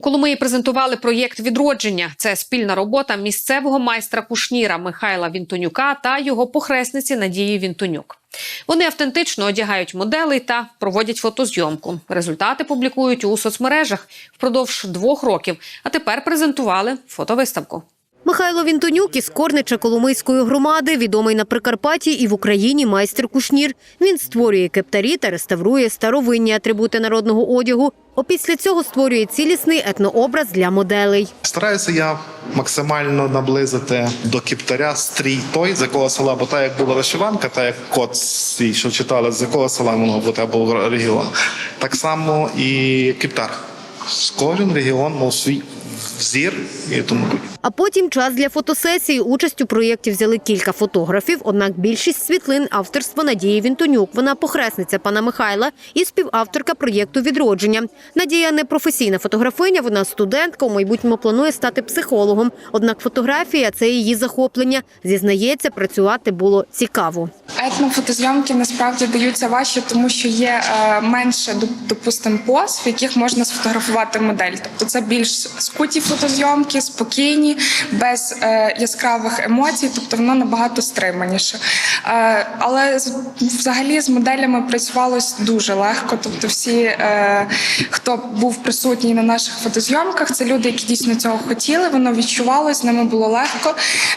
Коломиї презентували проєкт відродження. Це спільна робота місцевого майстра кушніра Михайла Вінтонюка та його похресниці Надії Вінтонюк. Вони автентично одягають моделей та проводять фотозйомку. Результати публікують у соцмережах впродовж двох років. А тепер презентували фотовиставку. Михайло Вінтонюк із Корнича Коломийської громади, відомий на Прикарпатті і в Україні майстер кушнір. Він створює кептарі та реставрує старовинні атрибути народного одягу. Опісля цього створює цілісний етнообраз для моделей. Стараюся я максимально наблизити до кіптаря стрій той, з якого села, бо та як була вишиванка, та як код свій, що читали, з якого села воно бути або регіон. Так само і кіптар. Кожен регіон мав свій взір і тому подібне. А потім час для фотосесії. Участь у проєкті взяли кілька фотографів. Однак більшість світлин авторства Надії Вінтонюк. Вона похресниця пана Михайла і співавторка проєкту відродження. Надія не професійна фотографиня, вона студентка. У майбутньому планує стати психологом. Однак фотографія це її захоплення. Зізнається, працювати було цікаво. Етнофотозйомки насправді даються важче, тому що є е, менше, доп- допустимо, поз, в яких можна сфотографувати модель. Тобто це більш скуті фотозйомки, спокійні, без е, яскравих емоцій, тобто воно набагато стриманіше. Е, але взагалі з моделями працювалось дуже легко. Тобто, всі, е, хто був присутній на наших фотозйомках, це люди, які дійсно цього хотіли. Воно відчувалось, ними було легко.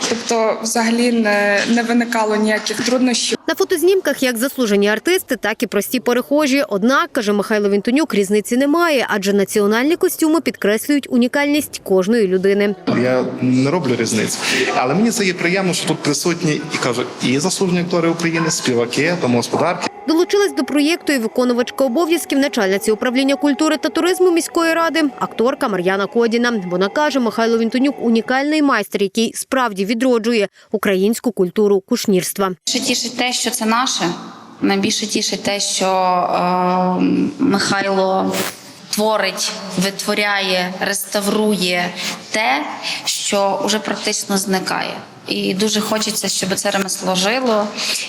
Тобто, взагалі не, не виникало ніяких труднощів. На фотознімках як заслужені артисти, так і прості перехожі. Однак, каже Михайло Вінтонюк, різниці немає, адже національні костюми підкреслюють унікальність кожної людини. Я не роблю різниць, Але мені це є приємно, що тут присутні і кажуть, і заслужені актори України, співаки, домогосподарки. Долучилась до проєкту і виконувачка обов'язків начальниці управління культури та туризму міської ради, акторка Мар'яна Кодіна. Вона каже, Михайло Вінтонюк унікальний майстер, який справді відроджує українську культуру кушнірства. Ще тішить те, що це наше. Найбільше тішить те, що е, Михайло творить, витворяє, реставрує те, що вже практично зникає. І дуже хочеться, щоб це ремесло жило.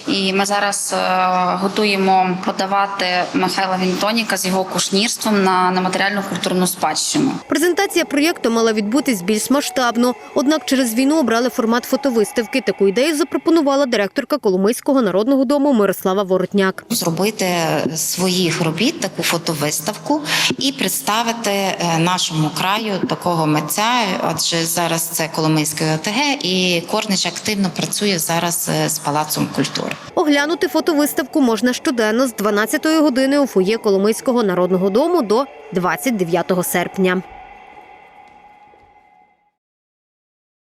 І ми зараз е, готуємо подавати Михайла Вінтоніка з його кушнірством на нематеріальну культурну спадщину. Презентація проєкту мала відбутись більш масштабно. Однак через війну обрали формат фотовиставки. Таку ідею запропонувала директорка Коломийського народного дому Мирослава Воротняк. зробити своїх робіт таку фотовиставку і представити е, нашому краю такого митця. Адже зараз це Коломийський ОТГ, і Корнич активно працює зараз е, з палацом культури. Оглянути фотовиставку можна щоденно з 12 години у фоє Коломийського народного дому до 29 серпня.